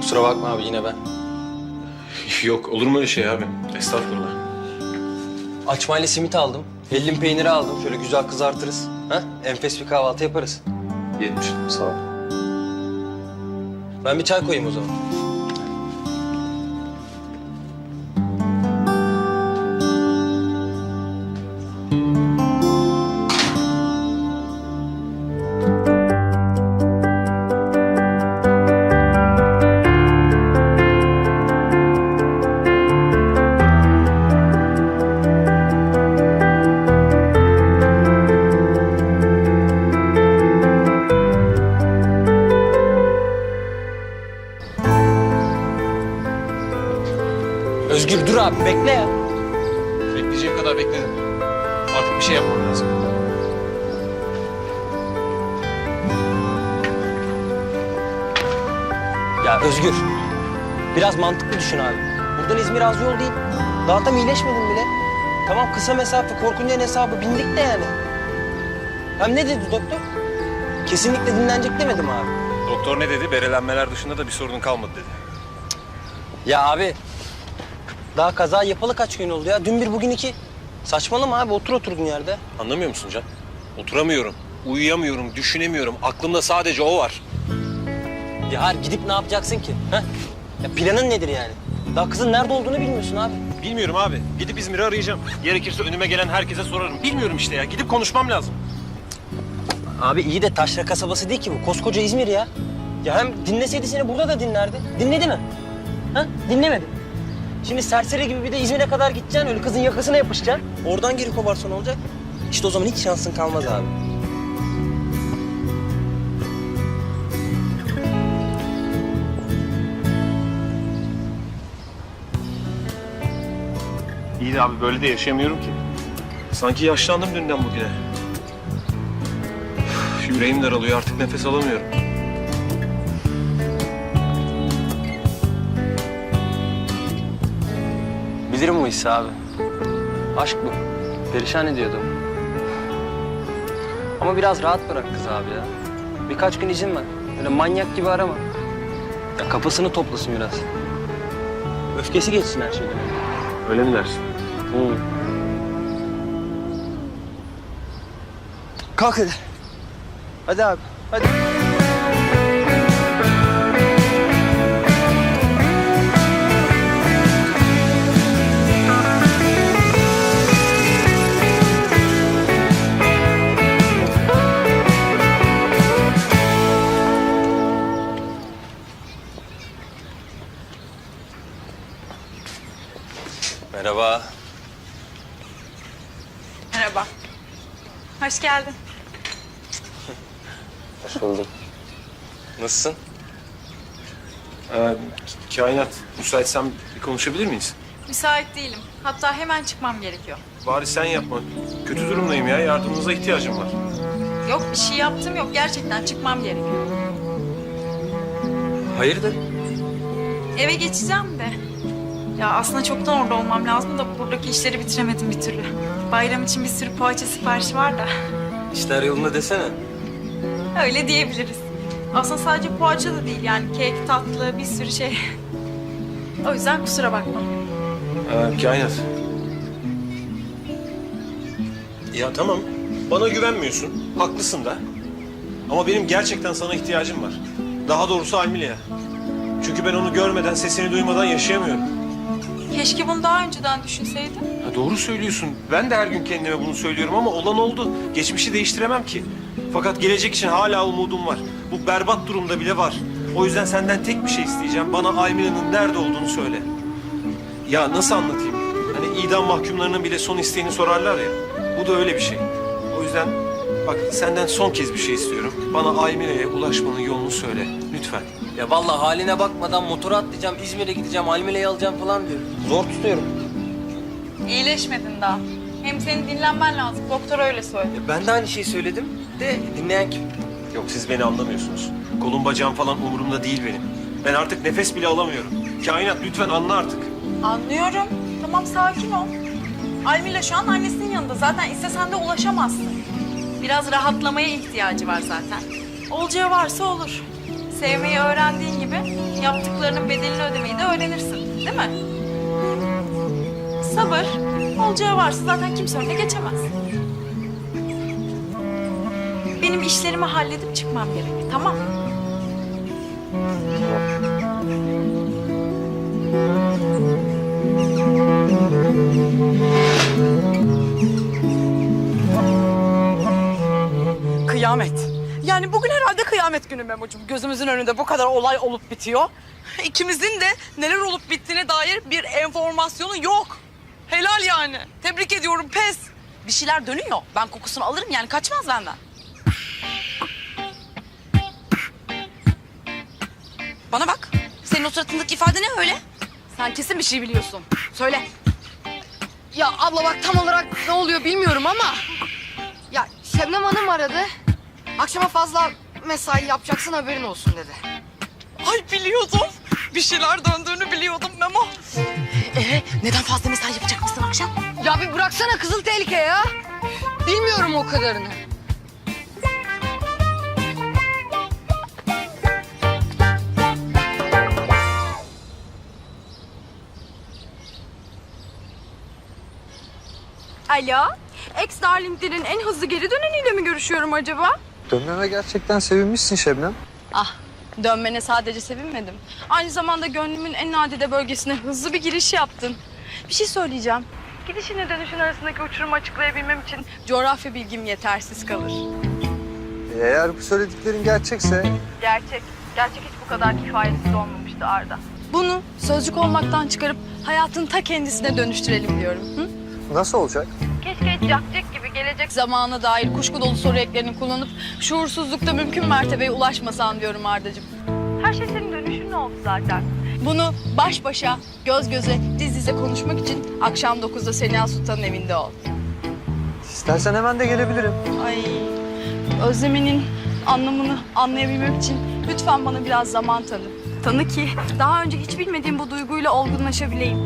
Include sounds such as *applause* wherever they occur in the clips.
Kusura bakma abi yine ben. *laughs* Yok olur mu öyle şey abi? Estağfurullah. Açmayla simit aldım. Hellim peyniri aldım. Şöyle güzel kızartırız. Ha? Enfes bir kahvaltı yaparız. Yetmiş. Sağ ol. Ben bir çay koyayım o zaman. Abi bekle ya. Bekleyeceğim kadar bekledim. Artık bir şey yapmam lazım. Ya Özgür, biraz mantıklı düşün abi. Buradan İzmir az yol değil. Daha tam iyileşmedin bile. Tamam kısa mesafe, korkunca hesabı bindik de yani. Hem ne dedi doktor? Kesinlikle dinlenecek demedim abi. Doktor ne dedi? Berelenmeler dışında da bir sorunun kalmadı dedi. Ya abi, daha kaza yapalı kaç gün oldu ya? Dün bir, bugün iki. Saçmalama abi, otur oturduğun yerde. Anlamıyor musun Can? Oturamıyorum, uyuyamıyorum, düşünemiyorum. Aklımda sadece o var. Ya her gidip ne yapacaksın ki? Ha? Ya planın nedir yani? Daha kızın nerede olduğunu bilmiyorsun abi. Bilmiyorum abi. Gidip İzmir'i arayacağım. Gerekirse önüme gelen herkese sorarım. Bilmiyorum işte ya. Gidip konuşmam lazım. Abi iyi de taşra kasabası değil ki bu. Koskoca İzmir ya. Ya hem dinleseydi seni burada da dinlerdi. Dinledi mi? Ha? Dinlemedi. Şimdi serseri gibi bir de İzmir'e kadar gideceksin. Öyle kızın yakasına yapışacaksın. Oradan geri kovarsan olacak. İşte o zaman hiç şansın kalmaz abi. İyi de abi böyle de yaşayamıyorum ki. Sanki yaşlandım dünden bugüne. Üf, Yüreğim daralıyor artık nefes alamıyorum. Bilirim bu hissi abi. Aşk bu. Perişan ediyordu. Ama biraz rahat bırak kız abi ya. Birkaç gün izin ver. Öyle manyak gibi arama. Ya kafasını toplasın biraz. Öfkesi geçsin her şeyden. Öyle mi dersin? Hı. Kalk hadi. Hadi abi, hadi. Merhaba. Merhaba. Hoş geldin. *laughs* Hoş bulduk. Nasılsın? Ee, kainat, müsaitsem bir konuşabilir miyiz? Müsait değilim. Hatta hemen çıkmam gerekiyor. Bari sen yapma. Kötü durumdayım ya. Yardımınıza ihtiyacım var. Yok bir şey yaptım yok. Gerçekten çıkmam gerekiyor. Hayırdır? Eve geçeceğim de. Ya aslında çoktan orada olmam lazım da buradaki işleri bitiremedim bir türlü. Bayram için bir sürü poğaça siparişi var da. İşler yolunda desene. Öyle diyebiliriz. Aslında sadece poğaça da değil yani kek, tatlı, bir sürü şey. O yüzden kusura bakma. Ee, kainat. Ya tamam. Bana güvenmiyorsun. Haklısın da. Ama benim gerçekten sana ihtiyacım var. Daha doğrusu Almile'ye. Çünkü ben onu görmeden, sesini duymadan yaşayamıyorum. Keşke bunu daha önceden düşünseydin. Ha, doğru söylüyorsun. Ben de her gün kendime bunu söylüyorum ama olan oldu. Geçmişi değiştiremem ki. Fakat gelecek için hala umudum var. Bu berbat durumda bile var. O yüzden senden tek bir şey isteyeceğim. Bana Almile'nin nerede olduğunu söyle. Ya nasıl anlatayım? Hani idam mahkumlarının bile son isteğini sorarlar ya. Bu da öyle bir şey. O yüzden bak senden son kez bir şey istiyorum. Bana Almile'ye ulaşmanın yolunu söyle. Lütfen. Ya vallahi haline bakmadan motora atlayacağım, İzmir'e gideceğim, Almile'yi alacağım falan diyor. Zor tutuyorum. İyileşmedin daha. Hem senin dinlenmen lazım. Doktor öyle söyledi. Ya ben de aynı şeyi söyledim de dinleyen kim? Yok siz beni anlamıyorsunuz. Kolum bacağım falan umurumda değil benim. Ben artık nefes bile alamıyorum. Kainat lütfen anla artık. Anlıyorum. Tamam sakin ol. Almila şu an annesinin yanında. Zaten istesen de ulaşamazsın. Biraz rahatlamaya ihtiyacı var zaten. Olacağı varsa olur. Sevmeyi öğrendiğin gibi yaptıklarının bedelini ödemeyi de öğrenirsin. Değil mi? Sabır. Olacağı varsa zaten kimse önüne geçemez. Benim işlerimi halledip çıkmam gerek. Tamam mı? Kıyamet. Yani bugün herhalde kıyamet günü Memo'cum. Gözümüzün önünde bu kadar olay olup bitiyor. *laughs* İkimizin de neler olup bittiğine dair bir enformasyonu yok. Helal yani. Tebrik ediyorum pes. Bir şeyler dönüyor. Ben kokusunu alırım yani kaçmaz benden. Bana bak. Senin o suratındaki ifade ne öyle? Sen kesin bir şey biliyorsun. Söyle. Ya abla bak tam olarak ne oluyor bilmiyorum ama... Ya Şebnem Hanım aradı. Akşama fazla mesai yapacaksın haberin olsun dedi. Ay biliyordum. Bir şeyler döndüğünü biliyordum Memo. Ee, neden fazla mesai yapacak mısın akşam? Ya bir bıraksana kızıl tehlike ya. Bilmiyorum o kadarını. Alo, ex Darling'lerin en hızlı geri döneniyle mi görüşüyorum acaba? Dönmeme gerçekten sevinmişsin Şebnem. Ah, dönmene sadece sevinmedim. Aynı zamanda gönlümün en nadide bölgesine hızlı bir giriş yaptın. Bir şey söyleyeceğim. Gidişinle dönüşün arasındaki uçurumu açıklayabilmem için coğrafya bilgim yetersiz kalır. Eğer bu söylediklerin gerçekse Gerçek, gerçek hiç bu kadar kifayetsiz olmamıştı Arda. Bunu sözcük olmaktan çıkarıp hayatın ta kendisine dönüştürelim diyorum. Hı? nasıl olacak? Keşke gibi gelecek zamana dair kuşku dolu soru eklerini kullanıp şuursuzlukta mümkün mertebeye ulaşmasan diyorum Ardacığım. Her şey senin dönüşün oldu zaten. Bunu baş başa, göz göze, diz dize konuşmak için akşam 9'da Sena Sultan'ın evinde ol. İstersen hemen de gelebilirim. Ay, özlemenin anlamını anlayabilmem için lütfen bana biraz zaman tanı. Tanı ki daha önce hiç bilmediğim bu duyguyla olgunlaşabileyim.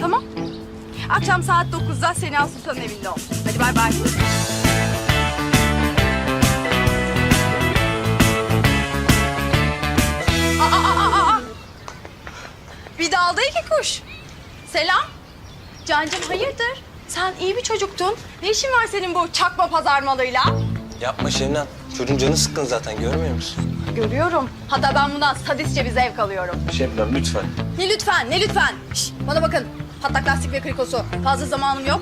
Tamam? Akşam saat 9'da Sena Sultan'ın evinde ol. Hadi bay bay. Aa, aa, aa, aa. Bir dalda iki kuş. Selam. Cancım hayırdır? Sen iyi bir çocuktun. Ne işin var senin bu çakma pazarmalıyla? Yapma Şebnem. Çocuğun canı sıkkın zaten görmüyor musun? Görüyorum. Hatta ben bundan sadistçe bir zevk alıyorum. Şebnem lütfen. Ne lütfen, ne lütfen. Şş, bana bakın. Patlak lastik ve krikosu. Fazla zamanım yok.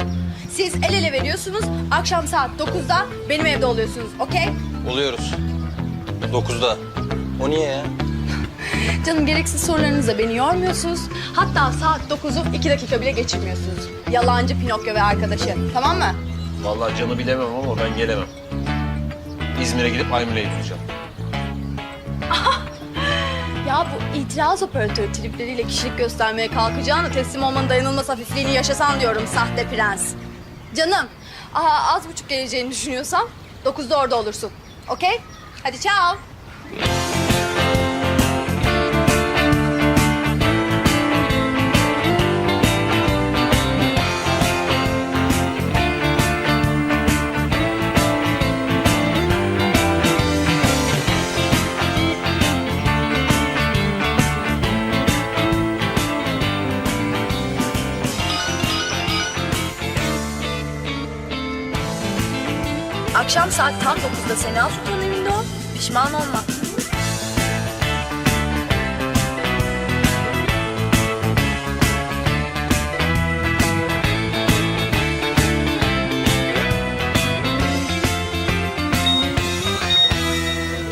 Siz el ele veriyorsunuz. Akşam saat 9'da benim evde oluyorsunuz. Okey? Oluyoruz. Dokuzda. O niye ya? *laughs* Canım gereksiz sorularınızla beni yormuyorsunuz. Hatta saat 9'u 2 dakika bile geçirmiyorsunuz. Yalancı Pinokyo ve arkadaşı. Tamam mı? Vallahi canı bilemem ama ben gelemem. İzmir'e gidip Aymile'yi tutacağım. Ya bu itiraz operatörü tripleriyle kişilik göstermeye kalkacağına teslim olmanın dayanılmaz hafifliğini yaşasan diyorum sahte prens. Canım, aha, az buçuk geleceğini düşünüyorsam 9'da orada olursun. Okey? Hadi ciao. Saat tam 9'da Sena Sultan'ın evinde ol. Pişman olma.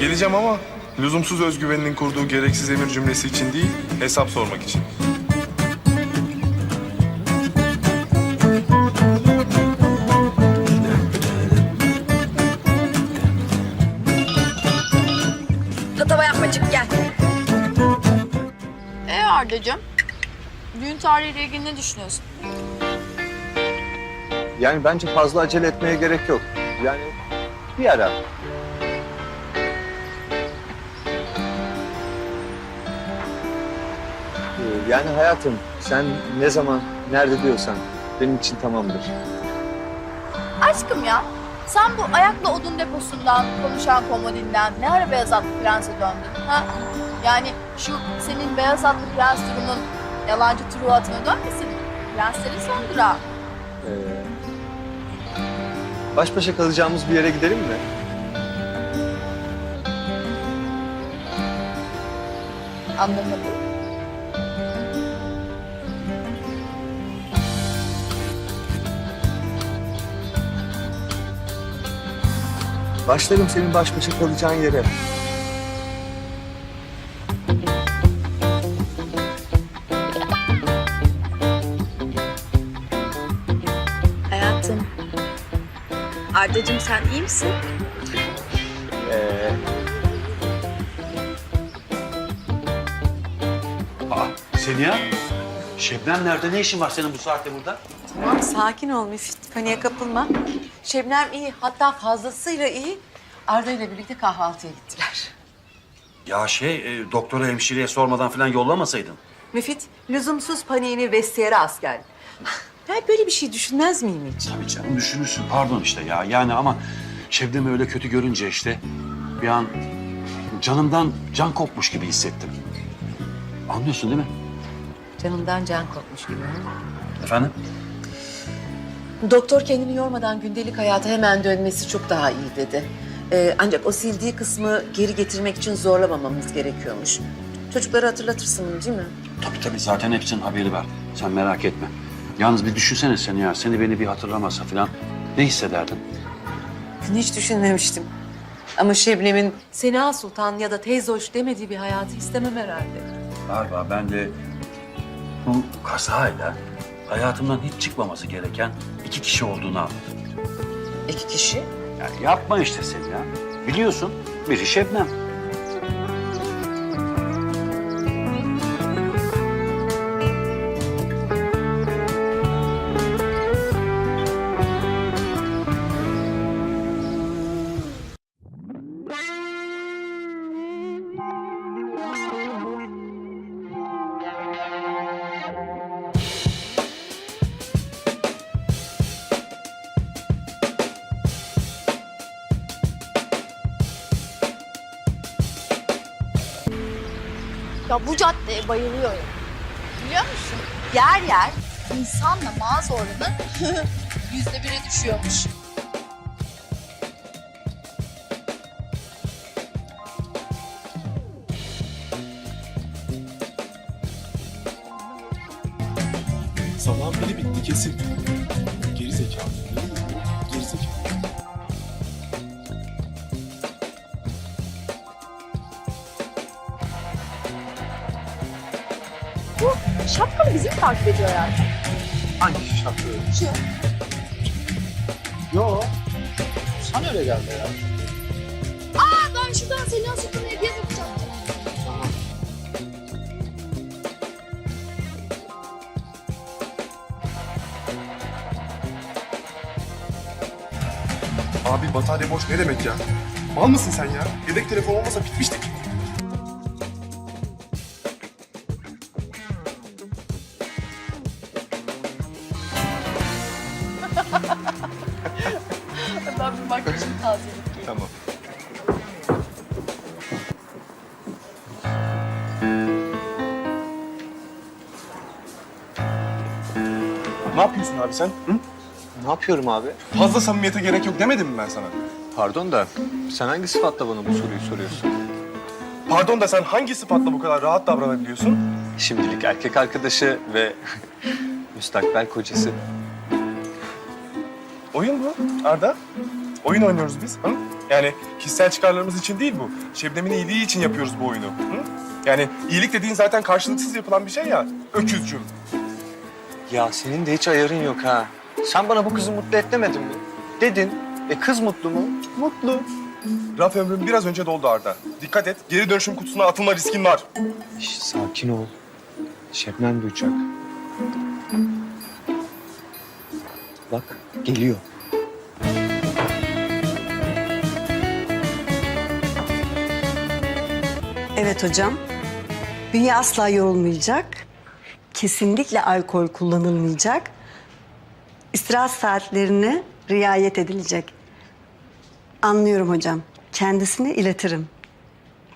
Geleceğim ama lüzumsuz özgüveninin kurduğu gereksiz emir cümlesi için değil, hesap sormak için. Arda'cığım, düğün tarihiyle ilgili ne düşünüyorsun? Yani bence fazla acele etmeye gerek yok. Yani bir ara. Ee, Yani hayatım sen ne zaman nerede diyorsan benim için tamamdır. Aşkım ya, sen bu ayakla odun deposundan, konuşan komodinden ne ara beyaz atlı prense döndün ha? Yani şu senin beyaz atlı prens turunun yalancı turu atına dönmesin. Prenslerin son durağı. Ee, baş başa kalacağımız bir yere gidelim mi? Anlamadım. Başlarım senin baş başa kalacağın yere. Sen iyi misin? Ee, Aa, Seniha, Şebnem nerede? Ne işin var senin bu saatte burada? Tamam sakin ol Müfit. Paniğe kapılma. Şebnem iyi. Hatta fazlasıyla iyi. Arda ile birlikte kahvaltıya gittiler. Ya şey, e, doktora hemşireye sormadan falan yollamasaydın. Müfit lüzumsuz paniğini vestiyere as gel. Ben böyle bir şey düşünmez miyim hiç? Tabii canım düşünürsün. Pardon işte ya. Yani ama Şebnem'i öyle kötü görünce işte bir an canımdan can kopmuş gibi hissettim. Anlıyorsun değil mi? Canımdan can kopmuş gibi. ha? Efendim? Doktor kendini yormadan gündelik hayata hemen dönmesi çok daha iyi dedi. Ee, ancak o sildiği kısmı geri getirmek için zorlamamamız gerekiyormuş. Çocuklara hatırlatırsın bunu değil mi? Tabii tabii zaten hepsinin haberi var. Sen merak etme. Yalnız bir düşünsene seni ya. Seni beni bir hatırlamasa falan ne hissederdin? Bunu hiç düşünmemiştim. Ama Şebnem'in Sena Sultan ya da teyze hoş demediği bir hayatı istemem herhalde. Galiba ben de bu kazayla hayatımdan hiç çıkmaması gereken iki kişi olduğunu anladım. İki kişi. Yani yapma işte sen ya. Biliyorsun biri Şebnem. Ya bu caddeye bayılıyorum. Biliyor musun? Yer yer insanla mağaza oranı *laughs* yüzde bire düşüyormuş. Sabahın biri bitti kesin. Geri zekalı. Şapkalı bizi mi takip ediyor yani? hangi şapka? Şu. Yo. Sana öyle geldi ya. Aa ben şuradan Selin Sultan'a hediye bakacaktım. Abi batarya boş ne demek ya? Mal mısın sen ya? Yedek telefon olmasa bitmiştik. Ne yapıyorsun abi sen? Hı? Ne yapıyorum abi? Fazla samimiyete gerek yok demedim mi ben sana? Pardon da sen hangi sıfatla bana bu soruyu soruyorsun? Pardon da sen hangi sıfatla bu kadar rahat davranabiliyorsun? Şimdilik erkek arkadaşı ve *laughs* müstakbel kocası. Oyun bu Arda. Oyun oynuyoruz biz. Hı? Yani kişisel çıkarlarımız için değil bu. Şebnem'in iyiliği için yapıyoruz bu oyunu. Hı? Yani iyilik dediğin zaten karşılıksız yapılan bir şey ya. Öküzcüm. Ya senin de hiç ayarın yok ha. Sen bana bu kızı mutlu et demedin mi? Dedin. E kız mutlu mu? Mutlu. Raf ömrüm biraz önce doldu Arda. Dikkat et, geri dönüşüm kutusuna atılma riskin var. Şş, sakin ol. Şebnem duyacak. Bak geliyor. Evet hocam. Bünye asla yorulmayacak. Kesinlikle alkol kullanılmayacak. İstirahat saatlerine riayet edilecek. Anlıyorum hocam. Kendisine iletirim.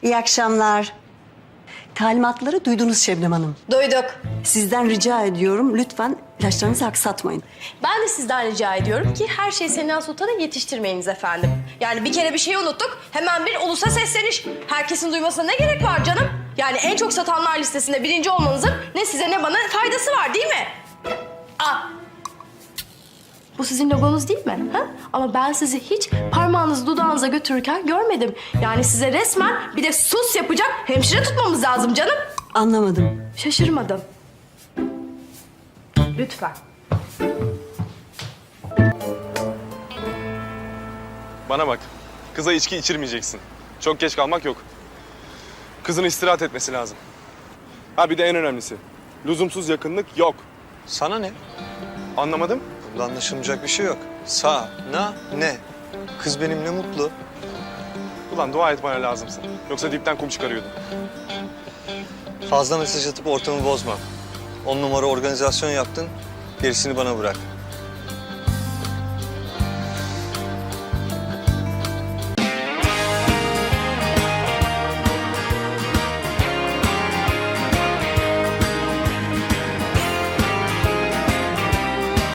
İyi akşamlar. Talimatları duydunuz Şebnem Hanım. Duyduk. Sizden rica ediyorum lütfen ilaçlarınızı aksatmayın. Ben de sizden rica ediyorum ki her şeyi Sena Sultan'a yetiştirmeyiniz efendim. Yani bir kere bir şeyi unuttuk, hemen bir ulusa sesleniş. Herkesin duymasına ne gerek var canım? Yani en çok satanlar listesinde birinci olmanızın ne size ne bana faydası var değil mi? Aa, bu sizin logonuz değil mi? Ha? Ama ben sizi hiç parmağınızı dudağınıza götürürken görmedim. Yani size resmen bir de sus yapacak hemşire tutmamız lazım canım. Anlamadım. Şaşırmadım. Lütfen. Bana bak. Kıza içki içirmeyeceksin. Çok geç kalmak yok. Kızın istirahat etmesi lazım. Ha bir de en önemlisi. Lüzumsuz yakınlık yok. Sana ne? Anlamadım. Bunda anlaşılmayacak bir şey yok. Sa, na, ne? Kız benimle mutlu. Ulan dua et bana lazımsın. Yoksa dipten kum çıkarıyordum. Fazla mesaj atıp ortamı bozma. On numara organizasyon yaptın, gerisini bana bırak.